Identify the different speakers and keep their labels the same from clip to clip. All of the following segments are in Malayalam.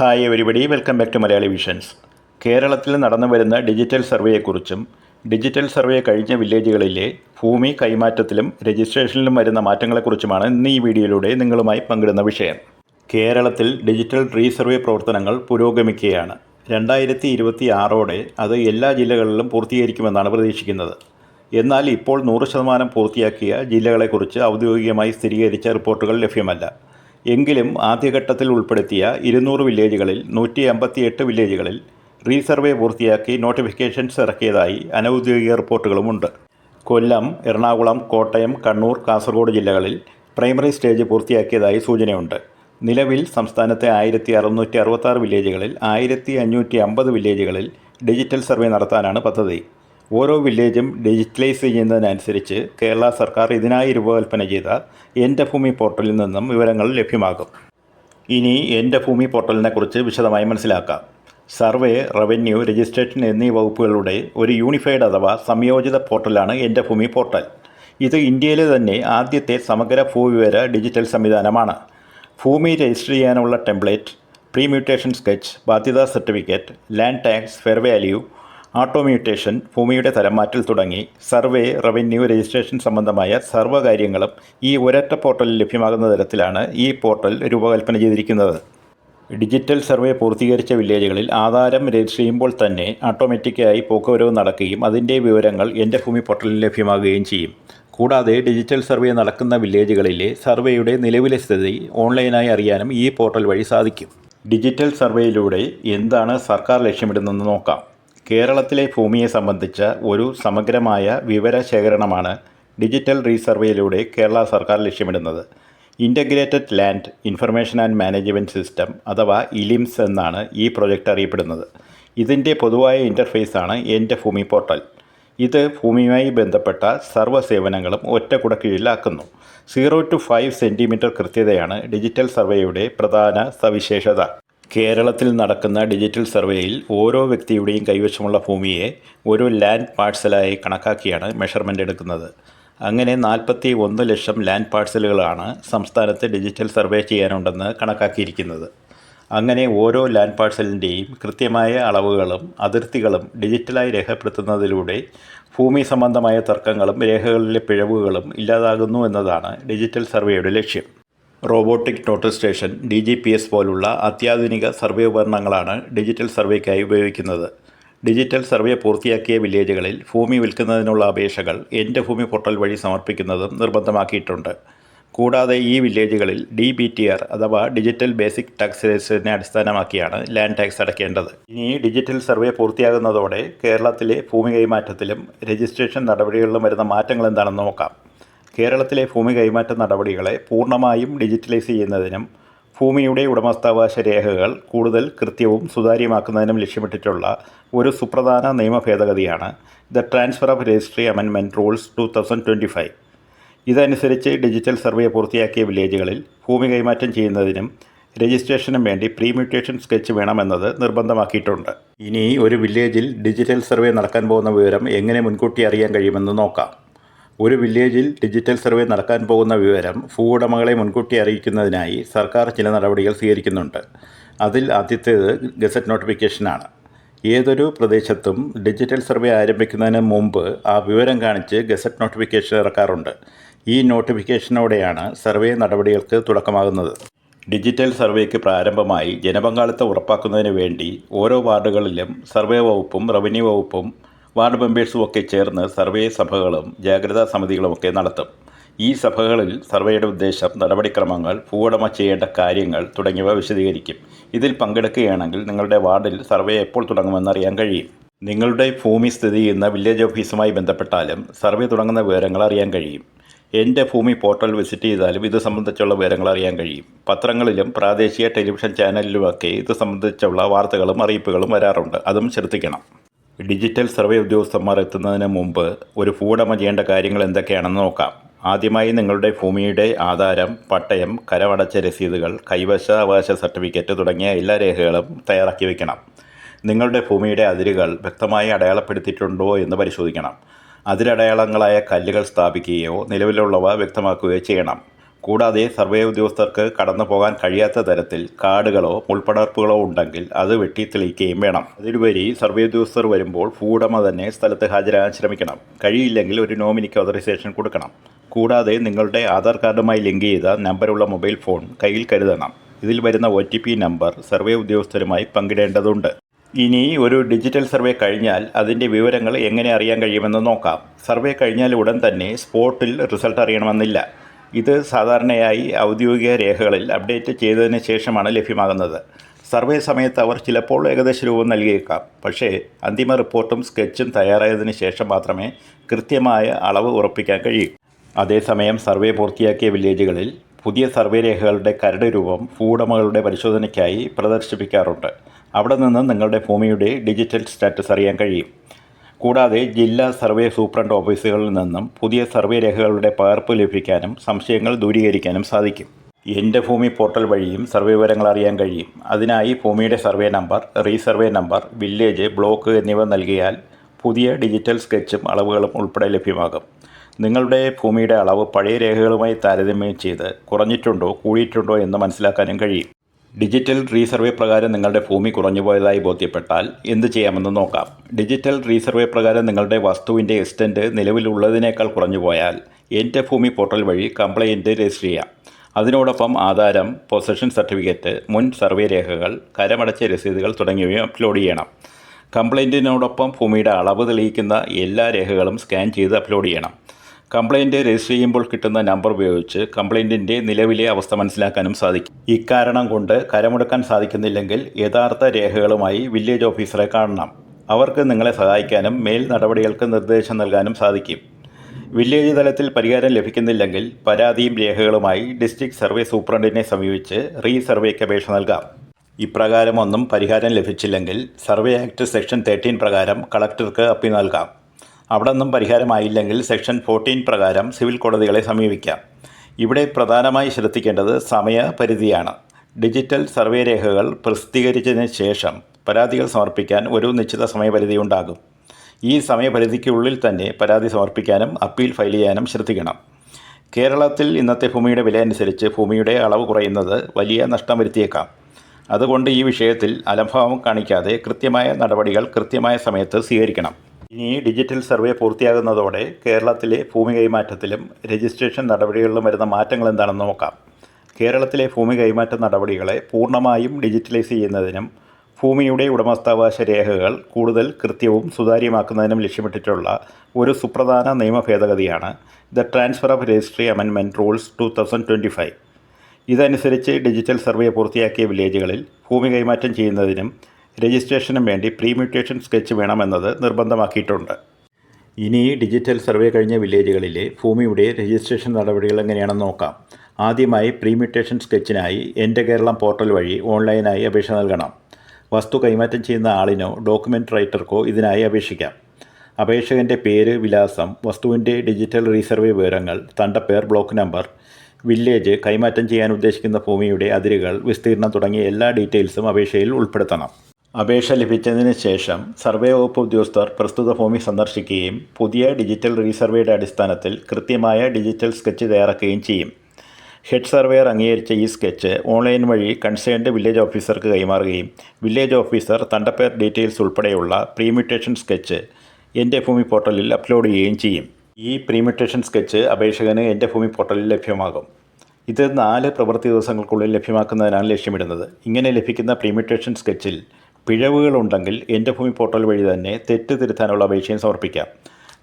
Speaker 1: Hi everybody welcome back to Malayali visions കേരളത്തിൽ നടന്നു വരുന്ന ഡിജിറ്റൽ സർവേയെക്കുറിച്ചും ഡിജിറ്റൽ സർവേ കഴിഞ്ഞ വില്ലേജുകളിലെ ഭൂമി കൈമാറ്റത്തിലും രജിസ്ട്രേഷനിലും വരുന്ന മാറ്റങ്ങളെക്കുറിച്ചുമാണ് ഇന്ന് ഈ വീഡിയോയിലൂടെ നിങ്ങളുമായി പങ്കിടുന്ന വിഷയം. കേരളത്തിൽ ഡിജിറ്റൽ റീസർവേ പ്രവർത്തനങ്ങൾ പുരോഗമിക്കുകയാണ്. രണ്ടായിരത്തി ഇരുപത്തി ആറോടെ അത് എല്ലാ ജില്ലകളിലും പൂർത്തീകരിക്കുമെന്നാണ് പ്രതീക്ഷിക്കുന്നത്. എന്നാൽ ഇപ്പോൾ നൂറ് ശതമാനം പൂർത്തിയാക്കിയ ജില്ലകളെക്കുറിച്ച് ഔദ്യോഗികമായി സ്ഥിരീകരിച്ച റിപ്പോർട്ടുകൾ ലഭ്യമല്ല. എങ്കിലും ആദ്യഘട്ടത്തിൽ ഉൾപ്പെടുത്തിയ ഇരുന്നൂറ് വില്ലേജുകളിൽ നൂറ്റി അമ്പത്തിയെട്ട് വില്ലേജുകളിൽ റീസർവേ പൂർത്തിയാക്കി നോട്ടിഫിക്കേഷൻസ് ഇറക്കിയതായി അനൗദ്യോഗിക റിപ്പോർട്ടുകളുമുണ്ട് കൊല്ലം എറണാകുളം കോട്ടയം കണ്ണൂർ കാസർഗോഡ് ജില്ലകളിൽ പ്രൈമറി സ്റ്റേജ് പൂർത്തിയാക്കിയതായി സൂചനയുണ്ട്. നിലവിൽ സംസ്ഥാനത്തെ ആയിരത്തി അറുന്നൂറ്റി അറുപത്താറ് വില്ലേജുകളിൽ ആയിരത്തി അഞ്ഞൂറ്റി അമ്പത് വില്ലേജുകളിൽ ഡിജിറ്റൽ സർവേ നടത്താനാണ് പദ്ധതി. ഓരോ വില്ലേജും ഡിജിറ്റലൈസ് ചെയ്യുന്നതിനനുസരിച്ച് കേരള സർക്കാർ ഇതിനായി രൂപകൽപ്പന ചെയ്ത എന്റെ ഭൂമി പോർട്ടലിൽ നിന്നും വിവരങ്ങൾ ലഭ്യമാകും. ഇനി എന്റെ ഭൂമി പോർട്ടലിനെക്കുറിച്ച് വിശദമായി മനസ്സിലാക്കാം. സർവേ റവന്യൂ രജിസ്ട്രേഷൻ എന്നീ വകുപ്പുകളുടെ ഒരു യൂണിഫൈഡ് അഥവാ സംയോജിത പോർട്ടലാണ് എന്റെ ഭൂമി പോർട്ടൽ. ഇത് ഇന്ത്യയിലെ തന്നെ ആദ്യത്തെ സമഗ്ര ഭൂവിവര ഡിജിറ്റൽ സംവിധാനമാണ്. ഭൂമി രജിസ്റ്റർ ചെയ്യാനുള്ള template പ്രീമ്യൂട്ടേഷൻ sketch ബാധ്യതാ certificate land tax fair value auto mutation ഭൂമിയുടെ തരംമാറ്റൽ തുടങ്ങി സർവേ റവന്യൂ രജിസ്ട്രേഷൻ സംബന്ധമായ സർവകാര്യങ്ങളും ഈ ഒരൊറ്റ പോർട്ടലിൽ ലഭ്യമാകുന്ന തരത്തിലാണ് ഈ പോർട്ടൽ രൂപകൽപ്പന ചെയ്തിരിക്കുന്നത്. ഡിജിറ്റൽ സർവേ പൂർത്തീകരിച്ച വില്ലേജുകളിൽ ആധാരം രജിസ്റ്റർ ചെയ്യുമ്പോൾ തന്നെ ഓട്ടോമാറ്റിക്കായി പോക്കുവരവ് നടക്കുകയും അതിന്റെ വിവരങ്ങൾ എന്റെ ഭൂമി പോർട്ടലിൽ ലഭ്യമാകുകയും ചെയ്യും. കൂടാതെ ഡിജിറ്റൽ സർവേ നടക്കുന്ന വില്ലേജുകളിലെ സർവേയുടെ നിലവിലെ സ്ഥിതി ഓൺലൈനായി അറിയാനും ഈ പോർട്ടൽ വഴി സാധിക്കും. ഡിജിറ്റൽ സർവേയിലൂടെ എന്താണ് സർക്കാർ ലക്ഷ്യമിടുന്നതെന്ന് നോക്കാം. കേരളത്തിലെ ഭൂമിയെ സംബന്ധിച്ച ഒരു സമഗ്രമായ വിവരശേഖരണമാണ് ഡിജിറ്റൽ റീസർവേയിലൂടെ കേരള സർക്കാർ ലക്ഷ്യമിടുന്നത്. Integrated land information and management system അഥവാ ഇലിംസ് എന്നാണ് ഈ പ്രൊജക്റ്റ് അറിയപ്പെടുന്നത്. ഇതിന്റെ പൊതുവായ ഇന്റർഫേസാണ് എന്റെ ഭൂമി പോർട്ടൽ ഇത് ഭൂമിയുമായി ബന്ധപ്പെട്ട സർവ സേവനങ്ങളും ഒറ്റ കുടക്കീഴിലാക്കുന്നു സീറോ ടു ഫൈവ് സെന്റിമീറ്റർ കൃത്യതയാണ് ഡിജിറ്റൽ സർവേയുടെ പ്രധാന സവിശേഷത. കേരളത്തിൽ നടക്കുന്ന ഡിജിറ്റൽ സർവേയിൽ ഓരോ വ്യക്തിയുടെയും കൈവശമുള്ള ഭൂമിയെ ഒരു ലാൻഡ് പാഴ്സലായി കണക്കാക്കിയാണ് മെഷർമെന്റ് എടുക്കുന്നത്. അങ്ങനെ നാൽപ്പത്തി ഒന്ന് ലക്ഷം ലാൻഡ് പാഴ്സലുകളാണ് സംസ്ഥാനത്ത് ഡിജിറ്റൽ സർവേ ചെയ്യാനുണ്ടെന്ന് കണക്കാക്കിയിരിക്കുന്നത്. അങ്ങനെ ഓരോ ലാൻഡ് പാഴ്സലിന്റെയും കൃത്യമായ അളവുകളും അതിർത്തികളും ഡിജിറ്റലായി രേഖപ്പെടുത്തുന്നതിലൂടെ ഭൂമി സംബന്ധമായ തർക്കങ്ങളും രേഖകളിലെ പിഴവുകളും ഇല്ലാതാകുന്നു എന്നതാണ് ഡിജിറ്റൽ സർവേയുടെ ലക്ഷ്യം. Robotic total station D G P S പോലുള്ള അത്യാധുനിക സർവേ ഉപകരണങ്ങളാണ് ഡിജിറ്റൽ സർവേക്കായി ഉപയോഗിക്കുന്നത്. ഡിജിറ്റൽ സർവേ പൂർത്തിയാക്കിയ വില്ലേജുകളിൽ ഭൂമി വിൽക്കുന്നതിനുള്ള അപേക്ഷകൾ എന്റെ ഭൂമി പോർട്ടൽ വഴി സമർപ്പിക്കുന്നതും നിർബന്ധമാക്കിയിട്ടുണ്ട്. കൂടാതെ ഈ വില്ലേജുകളിൽ ഡി ബി ടി ആർ അഥവാ ഡിജിറ്റൽ ബേസിക് ടാക്സ് രജിസ്റ്ററിനെ അടിസ്ഥാനമാക്കിയാണ് ലാൻഡ് ടാക്സ് അടയ്ക്കേണ്ടത്. ഇനി ഡിജിറ്റൽ സർവേ പൂർത്തിയാകുന്നതോടെ കേരളത്തിലെ ഭൂമി കൈമാറ്റത്തിലും രജിസ്ട്രേഷൻ നടപടികളിലും വരുന്ന മാറ്റങ്ങൾ എന്താണെന്ന് നോക്കാം. കേരളത്തിലെ ഭൂമി കൈമാറ്റ നടപടികളെ പൂർണമായും ഡിജിറ്റലൈസ് ചെയ്യുന്നതിനും ഭൂമിയുടെ ഉടമസ്ഥാവകാശ രേഖകൾ കൂടുതൽ കൃത്യവും സുതാര്യമാക്കുന്നതിനും ലക്ഷ്യമിട്ടിട്ടുള്ള ഒരു സുപ്രധാന നിയമ ഭേദഗതിയാണ് the transfer of registry അമെൻമെന്റ് rules two thousand twenty five. ഇതനുസരിച്ച് ഡിജിറ്റൽ സർവേ പൂർത്തിയാക്കിയ വില്ലേജുകളിൽ ഭൂമി കൈമാറ്റം ചെയ്യുന്നതിനും രജിസ്ട്രേഷനും വേണ്ടി പ്രീമ്യൂട്ടേഷൻ സ്കെച്ച് വേണമെന്നത് നിർബന്ധമാക്കിയിട്ടുണ്ട്. ഇനി ഒരു വില്ലേജിൽ ഡിജിറ്റൽ സർവേ നടക്കാൻ പോകുന്ന വിവരം എങ്ങനെ മുൻകൂട്ടി അറിയാൻ കഴിയുമെന്ന് നോക്കാം. ഒരു വില്ലേജിൽ ഡിജിറ്റൽ സർവേ നടക്കാൻ പോകുന്ന വിവരം ഭൂവുടമകളെ മുൻകൂട്ടി അറിയിക്കുന്നതിനായി സർക്കാർ ചില നടപടികൾ സ്വീകരിക്കുന്നുണ്ട്. അതിൽ ആദ്യത്തേത് ഗസറ്റ് നോട്ടിഫിക്കേഷനാണ്. ഏതൊരു പ്രദേശത്തും ഡിജിറ്റൽ സർവേ ആരംഭിക്കുന്നതിന് മുമ്പ് ആ വിവരം കാണിച്ച് ഗസറ്റ് നോട്ടിഫിക്കേഷൻ ഇറക്കാറുണ്ട്. ഈ നോട്ടിഫിക്കേഷനോടെയാണ് സർവേ നടപടികൾക്ക് തുടക്കമാകുന്നത്. ഡിജിറ്റൽ സർവേക്ക് പ്രാരംഭമായി ജനപങ്കാളിത്തം ഉറപ്പാക്കുന്നതിന് വേണ്ടി ഓരോ വാർഡുകളിലും സർവേ വകുപ്പും റവന്യൂ വകുപ്പും വാർഡ് മെമ്പേഴ്സും ഒക്കെ ചേർന്ന് സർവേ സഭകളും ജാഗ്രതാ സമിതികളുമൊക്കെ നടത്തും. ഈ സഭകളിൽ സർവേയുടെ ഉദ്ദേശം നടപടിക്രമങ്ങൾ ഭൂവുടമ ചെയ്യേണ്ട കാര്യങ്ങൾ തുടങ്ങിയവ വിശദീകരിക്കും. ഇതിൽ പങ്കെടുക്കുകയാണെങ്കിൽ നിങ്ങളുടെ വാർഡിൽ സർവേ എപ്പോൾ തുടങ്ങുമെന്ന് അറിയാൻ കഴിയും. നിങ്ങളുടെ ഭൂമി സ്ഥിതി ചെയ്യുന്ന വില്ലേജ് ഓഫീസുമായി ബന്ധപ്പെട്ടാലും സർവേ തുടങ്ങുന്ന വിവരങ്ങൾ അറിയാൻ കഴിയും. എന്റെ ഭൂമി പോർട്ടൽ വിസിറ്റ് ചെയ്താലും ഇത് സംബന്ധിച്ചുള്ള വിവരങ്ങൾ അറിയാൻ കഴിയും. പത്രങ്ങളിലും പ്രാദേശിക ടെലിവിഷൻ ചാനലിലുമൊക്കെ ഇത് സംബന്ധിച്ചുള്ള വാർത്തകളും അറിയിപ്പുകളും വരാറുണ്ട്. അതും ശ്രദ്ധിക്കണം. ഡിജിറ്റൽ സർവേ ഉദ്യോഗസ്ഥന്മാർ എത്തുന്നതിന് മുമ്പ് ഒരു ഭൂവുടമ ചെയ്യേണ്ട കാര്യങ്ങൾ എന്തൊക്കെയാണെന്ന് നോക്കാം. ആദ്യമായി നിങ്ങളുടെ ഭൂമിയുടെ ആധാരം പട്ടയം കരമടച്ച രസീതുകൾ കൈവശ അവകാശ സർട്ടിഫിക്കറ്റ് തുടങ്ങിയ എല്ലാ രേഖകളും തയ്യാറാക്കി വയ്ക്കണം നിങ്ങളുടെ ഭൂമിയുടെ അതിരുകൾ വ്യക്തമായി അടയാളപ്പെടുത്തിയിട്ടുണ്ടോ എന്ന് പരിശോധിക്കണം. അതിരടയാളങ്ങളായ കല്ലുകൾ സ്ഥാപിക്കുകയോ നിലവിലുള്ളവ വ്യക്തമാക്കുകയോ ചെയ്യണം. കൂടാതെ സർവേ ഉദ്യോഗസ്ഥർക്ക് കടന്നു പോകാൻ കഴിയാത്ത തരത്തിൽ കാടുകളോ മുൾപ്പടർപ്പുകളോ ഉണ്ടെങ്കിൽ അത് വെട്ടി തെളിയിക്കുകയും വേണം. അതിലുപരി സർവേ ഉദ്യോഗസ്ഥർ വരുമ്പോൾ ഭൂവുടമ തന്നെ സ്ഥലത്ത് ഹാജരാകാൻ ശ്രമിക്കണം. കഴിയില്ലെങ്കിൽ ഒരു നോമിനിക്ക് ഓതറൈസേഷൻ കൊടുക്കണം. കൂടാതെ നിങ്ങളുടെ ആധാർ കാർഡുമായി ലിങ്ക് ചെയ്ത നമ്പറുള്ള മൊബൈൽ ഫോൺ കയ്യിൽ കരുതണം. ഇതിൽ വരുന്ന ഒ നമ്പർ സർവേ ഉദ്യോഗസ്ഥരുമായി പങ്കിടേണ്ടതുണ്ട്. ഇനി ഒരു ഡിജിറ്റൽ സർവേ കഴിഞ്ഞാൽ അതിന്റെ വിവരങ്ങൾ എങ്ങനെ അറിയാൻ കഴിയുമെന്ന് നോക്കാം. സർവേ കഴിഞ്ഞാൽ ഉടൻ തന്നെ സ്പോട്ടിൽ റിസൾട്ട് അറിയണമെന്നില്ല. ഇത് സാധാരണയായി ഔദ്യോഗിക രേഖകളിൽ അപ്ഡേറ്റ് ചെയ്തതിന് ശേഷമാണ് ലഭ്യമാകുന്നത്. സർവേ സമയത്ത് അവർ ചിലപ്പോൾ ഏകദേശ രൂപം നൽകിയേക്കാം. പക്ഷേ അന്തിമ റിപ്പോർട്ടും സ്കെച്ചും തയ്യാറായതിനു ശേഷം മാത്രമേ കൃത്യമായ അളവ് ഉറപ്പിക്കാൻ കഴിയൂ. അതേസമയം സർവേ പൂർത്തിയാക്കിയ വില്ലേജുകളിൽ പുതിയ സർവേ രേഖകളുടെ കരട് രൂപം ഭൂവുടമകളുടെ പരിശോധനയ്ക്കായി പ്രദർശിപ്പിക്കാറുണ്ട്. അവിടെ നിന്ന് നിങ്ങളുടെ ഭൂമിയുടെ ഡിജിറ്റൽ സ്റ്റാറ്റസ് അറിയാൻ കഴിയും. കൂടാതെ ജില്ലാ സർവേ സൂപ്രണ്ട് ഓഫീസുകളിൽ നിന്നും പുതിയ സർവേ രേഖകളുടെ പകർപ്പ് ലഭിക്കാനും സംശയങ്ങൾ ദൂരീകരിക്കാനും സാധിക്കും. എന്റെ ഭൂമി പോർട്ടൽ വഴിയും സർവേ വിവരങ്ങൾ അറിയാൻ കഴിയും. അതിനായി ഭൂമിയുടെ survey number resurvey number village block എന്നിവ നൽകിയാൽ പുതിയ ഡിജിറ്റൽ സ്കെച്ചും അളവുകളും ഉൾപ്പെടെ ലഭ്യമാകും. നിങ്ങളുടെ ഭൂമിയുടെ അളവ് പഴയ രേഖകളുമായി താരതമ്യം ചെയ്ത് കുറഞ്ഞിട്ടുണ്ടോ കൂടിയിട്ടുണ്ടോ എന്ന് മനസ്സിലാക്കാനും കഴിയും. ഡിജിറ്റൽ റീസർവേ പ്രകാരം നിങ്ങളുടെ ഭൂമി കുറഞ്ഞുപോയതായി ബോധ്യപ്പെട്ടാൽ എന്ത് ചെയ്യാമെന്ന് നോക്കാം. ഡിജിറ്റൽ റീസർവേ പ്രകാരം നിങ്ങളുടെ വസ്തുവിന്റെ എക്സ്റ്റന്റ് നിലവിലുള്ളതിനേക്കാൾ കുറഞ്ഞുപോയാൽ എന്റെ ഭൂമി പോർട്ടൽ വഴി കംപ്ലയിന്റ് രജിസ്റ്റർ ചെയ്യാം. അതിനോടൊപ്പം ആധാരം പൊസഷൻ സർട്ടിഫിക്കറ്റ് മുൻ സർവേ രേഖകൾ കരമടച്ച രസീതുകൾ തുടങ്ങിയവയും അപ്ലോഡ് ചെയ്യണം. കംപ്ലയിന്റിനോടൊപ്പം ഭൂമിയുടെ അളവ് തെളിയിക്കുന്ന എല്ലാ രേഖകളും സ്കാൻ ചെയ്ത് അപ്ലോഡ് ചെയ്യണം. കംപ്ലയിന്റ് രജിസ്റ്റർ ചെയ്യുമ്പോൾ കിട്ടുന്ന നമ്പർ ഉപയോഗിച്ച് കംപ്ലയിന്റിന്റെ നിലവിലെ അവസ്ഥ മനസ്സിലാക്കാനും സാധിക്കും. ഇക്കാരണം കൊണ്ട് കരമെടുക്കാൻ സാധിക്കുന്നില്ലെങ്കിൽ യഥാർത്ഥ രേഖകളുമായി വില്ലേജ് ഓഫീസറെ കാണണം. അവർക്ക് നിങ്ങളെ സഹായിക്കാനും മേൽ നടപടികൾക്ക് നിർദ്ദേശം നൽകാനും സാധിക്കും. വില്ലേജ് തലത്തിൽ പരിഹാരം ലഭിക്കുന്നില്ലെങ്കിൽ പരാതിയും രേഖകളുമായി ഡിസ്ട്രിക്ട് സർവേ സൂപ്രണ്ടിനെ സമീപിച്ച് റീ സർവേക്ക് അപേക്ഷ നൽകാം. ഇപ്രകാരം ഒന്നും പരിഹാരം ലഭിച്ചില്ലെങ്കിൽ സർവേ ആക്ട് സെക്ഷൻ തേർട്ടീൻ പ്രകാരം കളക്ടർക്ക് അപ്പീൽ നൽകാം. അവിടെ നിന്നും പരിഹാരമായില്ലെങ്കിൽ സെക്ഷൻ ഫോർട്ടീൻ പ്രകാരം സിവിൽ കോടതികളെ സമീപിക്കാം. ഇവിടെ പ്രധാനമായി ശ്രദ്ധിക്കേണ്ടത് സമയപരിധിയാണ് ഡിജിറ്റൽ സർവേ രേഖകൾ പ്രസിദ്ധീകരിച്ചതിന് ശേഷം പരാതികൾ സമർപ്പിക്കാൻ ഒരു നിശ്ചിത സമയപരിധി ഉണ്ടാകും. ഈ സമയപരിധിക്കുള്ളിൽ തന്നെ പരാതി സമർപ്പിക്കാനും അപ്പീൽ ഫയൽ ചെയ്യാനും ശ്രദ്ധിക്കണം. കേരളത്തിൽ ഇന്നത്തെ ഭൂമിയുടെ വില അനുസരിച്ച് ഭൂമിയുടെ അളവ് കുറയുന്നത് വലിയ നഷ്ടം വരുത്തിയേക്കാം. അതുകൊണ്ട് ഈ വിഷയത്തിൽ അലംഭാവം കാണിക്കാതെ കൃത്യമായ നടപടികൾ കൃത്യമായ സമയത്ത് സ്വീകരിക്കണം. ഇനി ഡിജിറ്റൽ സർവേ പൂർത്തിയാകുന്നതോടെ കേരളത്തിലെ ഭൂമി കൈമാറ്റത്തിലും രജിസ്ട്രേഷൻ നടപടികളിലും വരുന്ന മാറ്റങ്ങൾ എന്താണെന്ന് നോക്കാം. കേരളത്തിലെ ഭൂമി കൈമാറ്റ നടപടികളെ പൂർണമായും ഡിജിറ്റലൈസ് ചെയ്യുന്നതിനും ഭൂമിയുടെ ഉടമസ്ഥാവകാശ രേഖകൾ കൂടുതൽ കൃത്യവും സുതാര്യമാക്കുന്നതിനും ലക്ഷ്യമിട്ടിട്ടുള്ള ഒരു സുപ്രധാന നിയമ ഭേദഗതിയാണ് the transfer of registry അമെൻമെന്റ് rules two thousand twenty five. ഇതനുസരിച്ച് ഡിജിറ്റൽ സർവേ പൂർത്തിയാക്കിയ വില്ലേജുകളിൽ ഭൂമി കൈമാറ്റം ചെയ്യുന്നതിനും രജിസ്ട്രേഷനും വേണ്ടി പ്രീ മ്യൂട്ടേഷൻ സ്കെച്ച് വേണമെന്നത് നിർബന്ധമാക്കിയിട്ടുണ്ട്. ഇനി ഡിജിറ്റൽ സർവേ കഴിഞ്ഞ വില്ലേജുകളിലെ ഭൂമിയുടെ രജിസ്ട്രേഷൻ നടപടികൾ എങ്ങനെയാണെന്ന് നോക്കാം. ആദ്യമായി പ്രീമ്യൂട്ടേഷൻ സ്കെച്ചിനായി എന്റെ കേരളം പോർട്ടൽ വഴി ഓൺലൈനായി അപേക്ഷ നൽകണം. വസ്തു കൈമാറ്റം ചെയ്യുന്ന ആളിനോ ഡോക്യുമെന്റ് റൈറ്റർക്കോ ഇതിനായി അപേക്ഷിക്കാം. അപേക്ഷകന്റെ പേര് വിലാസം വസ്തുവിന്റെ ഡിജിറ്റൽ റീസർവേ വിവരങ്ങൾ തണ്ടപ്പേർ ബ്ലോക്ക് നമ്പർ വില്ലേജ് കൈമാറ്റം ചെയ്യാൻ ഉദ്ദേശിക്കുന്ന ഭൂമിയുടെ അതിരുകൾ വിസ്തീർണം തുടങ്ങിയ എല്ലാ ഡീറ്റെയിൽസും അപേക്ഷയിൽ ഉൾപ്പെടുത്തണം. അപേക്ഷ ലഭിച്ചതിന് ശേഷം സർവേ വകുപ്പ് ഉദ്യോഗസ്ഥർ പ്രസ്തുത ഭൂമി സന്ദർശിക്കുകയും പുതിയ ഡിജിറ്റൽ റീസർവേയുടെ അടിസ്ഥാനത്തിൽ കൃത്യമായ ഡിജിറ്റൽ സ്കെച്ച് തയ്യാറാക്കുകയും ചെയ്യും. ഹെഡ് സർവേയർ അംഗീകരിച്ച ഈ സ്കെച്ച് ഓൺലൈൻ വഴി കൺസേൺഡ് വില്ലേജ് ഓഫീസർക്ക് കൈമാറുകയും വില്ലേജ് ഓഫീസർ തണ്ടപ്പേർ ഡീറ്റെയിൽസ് ഉൾപ്പെടെയുള്ള പ്രീമിറ്റേഷൻ സ്കെച്ച് എന്റെ ഭൂമി പോർട്ടലിൽ അപ്ലോഡ് ചെയ്യുകയും ചെയ്യും. ഈ പ്രീമിറ്റേഷൻ സ്കെച്ച് അപേക്ഷകന് എന്റെ ഭൂമി പോർട്ടലിൽ ലഭ്യമാകും. ഇത് നാല് പ്രവൃത്തി ദിവസങ്ങൾക്കുള്ളിൽ ലഭ്യമാക്കുന്നതിനാണ് ലക്ഷ്യമിടുന്നത്. ഇങ്ങനെ ലഭിക്കുന്ന പ്രീമിറ്റേഷൻ സ്കെച്ചിൽ പിഴവുകളുണ്ടെങ്കിൽ എന്റെ ഭൂമി പോർട്ടൽ വഴി തന്നെ തെറ്റ് തിരുത്താനുള്ള അപേക്ഷയും സമർപ്പിക്കാം.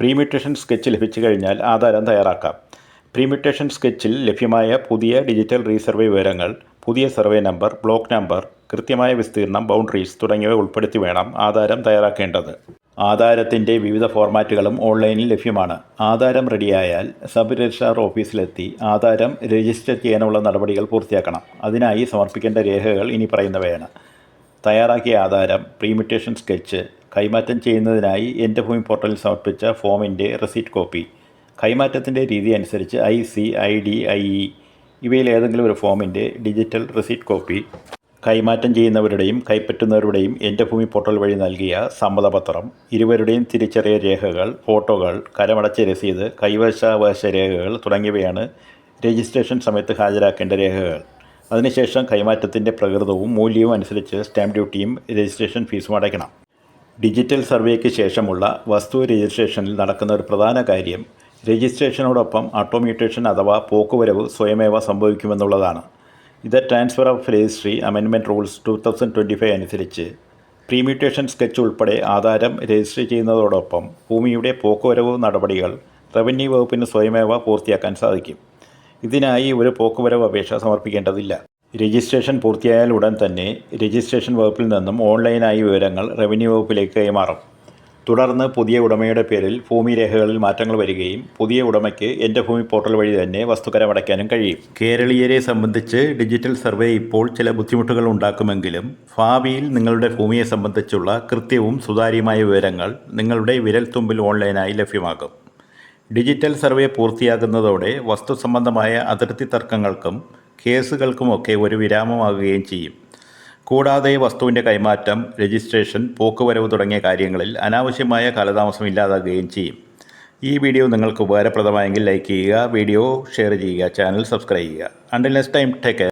Speaker 1: പ്രീമ്യൂട്ടേഷൻ സ്കെച്ച് ലഭിച്ചു കഴിഞ്ഞാൽ ആധാരം തയ്യാറാക്കാം. പ്രീമ്യൂട്ടേഷൻ സ്കെച്ചിൽ ലഭ്യമായ പുതിയ ഡിജിറ്റൽ റീസർവേ വിവരങ്ങൾ പുതിയ സർവേ നമ്പർ ബ്ലോക്ക് നമ്പർ കൃത്യമായ വിസ്തീർണം ബൗണ്ടറീസ് തുടങ്ങിയവ ഉൾപ്പെടുത്തി വേണം ആധാരം തയ്യാറാക്കേണ്ടത്. ആധാരത്തിന്റെ വിവിധ ഫോർമാറ്റുകളും ഓൺലൈനിൽ ലഭ്യമാണ്. ആധാരം റെഡിയായാൽ സബ് രജിസ്ട്രാർ ഓഫീസിലെത്തി ആധാരം രജിസ്റ്റർ ചെയ്യാനുള്ള നടപടികൾ പൂർത്തിയാക്കണം. അതിനായി സമർപ്പിക്കേണ്ട രേഖകൾ ഇനി പറയുന്നവയാണ്. തയ്യാറാക്കിയ ആധാരം പ്രീമിറ്റേഷൻ സ്കെച്ച് കൈമാറ്റം ചെയ്യുന്നതിനായി എന്റെ ഭൂമി പോർട്ടലിൽ സമർപ്പിച്ച ഫോമിന്റെ റെസീറ്റ് കോപ്പി. കൈമാറ്റത്തിന്റെ രീതി അനുസരിച്ച് I C I D I E ഇവയിൽ ഏതെങ്കിലും ഒരു ഫോമിന്റെ ഡിജിറ്റൽ റെസീറ്റ് കോപ്പി. കൈമാറ്റം ചെയ്യുന്നവരുടെയും കൈപ്പറ്റുന്നവരുടെയും എന്റെ ഭൂമി പോർട്ടൽ വഴി നൽകിയ സമ്മതപത്രം ഇരുവരുടെയും തിരിച്ചറിയ രേഖകൾ ഫോട്ടോകൾ കരമടച്ച രസീത് കൈവശാവകാശ രേഖകൾ തുടങ്ങിയവയാണ് രജിസ്ട്രേഷൻ സമയത്ത് ഹാജരാക്കേണ്ട രേഖകൾ. അതിനുശേഷം കൈമാറ്റത്തിന്റെ പ്രകൃതവും മൂല്യവും അനുസരിച്ച് സ്റ്റാമ്പ് ഡ്യൂട്ടിയും രജിസ്ട്രേഷൻ ഫീസും അടയ്ക്കണം. ഡിജിറ്റൽ സർവേക്ക് ശേഷമുള്ള വസ്തു രജിസ്ട്രേഷനിൽ നടക്കുന്ന ഒരു പ്രധാന കാര്യം രജിസ്ട്രേഷനോടൊപ്പം ഓട്ടോമ്യൂട്ടേഷൻ അഥവാ പോക്കുവരവ് സ്വയമേവ സംഭവിക്കുമെന്നുള്ളതാണ്. ഇത് transfer of registry അമെൻമെന്റ് rules two thousand twenty five അനുസരിച്ച് പ്രീമ്യൂട്ടേഷൻ സ്കെച്ച് ഉൾപ്പെടെ ആധാരം രജിസ്റ്റർ ചെയ്യുന്നതോടൊപ്പം ഭൂമിയുടെ പോക്കുവരവ് നടപടികൾ റവന്യൂ വകുപ്പിന് സ്വയമേവ പൂർത്തിയാക്കാൻ സാധിക്കും. ഇതിനായി ഒരു പോക്കുവരവ് അപേക്ഷ സമർപ്പിക്കേണ്ടതില്ല. രജിസ്ട്രേഷൻ പൂർത്തിയായാൽ ഉടൻ തന്നെ രജിസ്ട്രേഷൻ വകുപ്പിൽ നിന്നും ഓൺലൈനായി വിവരങ്ങൾ റവന്യൂ വകുപ്പിലേക്ക് കൈമാറും. തുടർന്ന് പുതിയ ഉടമയുടെ പേരിൽ ഭൂമി രേഖകളിൽ മാറ്റങ്ങൾ വരികയും പുതിയ ഉടമയ്ക്ക് എന്റെ ഭൂമി പോർട്ടൽ വഴി തന്നെ വസ്തുക്കരമടയ്ക്കാനും കഴിയും. കേരളീയരെ സംബന്ധിച്ച് ഡിജിറ്റൽ സർവേ ഇപ്പോൾ ചില ബുദ്ധിമുട്ടുകൾ ഉണ്ടാക്കുമെങ്കിലും ഭാവിയിൽ നിങ്ങളുടെ ഭൂമിയെ സംബന്ധിച്ചുള്ള കൃത്യവും സുതാര്യമായ വിവരങ്ങൾ നിങ്ങളുടെ വിരൽത്തുമ്പിൽ ഓൺലൈനായി ലഭ്യമാകും. ഡിജിറ്റൽ സർവേ പൂർത്തിയാകുന്നതോടെ വസ്തു സംബന്ധമായ അതിർത്തി തർക്കങ്ങൾക്കും കേസുകൾക്കുമൊക്കെ ഒരു വിരാമമാകുകയും ചെയ്യും. കൂടാതെ വസ്തുവിന്റെ കൈമാറ്റം രജിസ്ട്രേഷൻ പോക്കുവരവ് തുടങ്ങിയ കാര്യങ്ങളിൽ അനാവശ്യമായ കാലതാമസം ഇല്ലാതാകുകയും ചെയ്യും. ഈ വീഡിയോ നിങ്ങൾക്ക് ഉപകാരപ്രദമായെങ്കിൽ ലൈക്ക് ചെയ്യുക വീഡിയോ ഷെയർ ചെയ്യുക ചാനൽ സബ്സ്ക്രൈബ് ചെയ്യുക. Until next time take care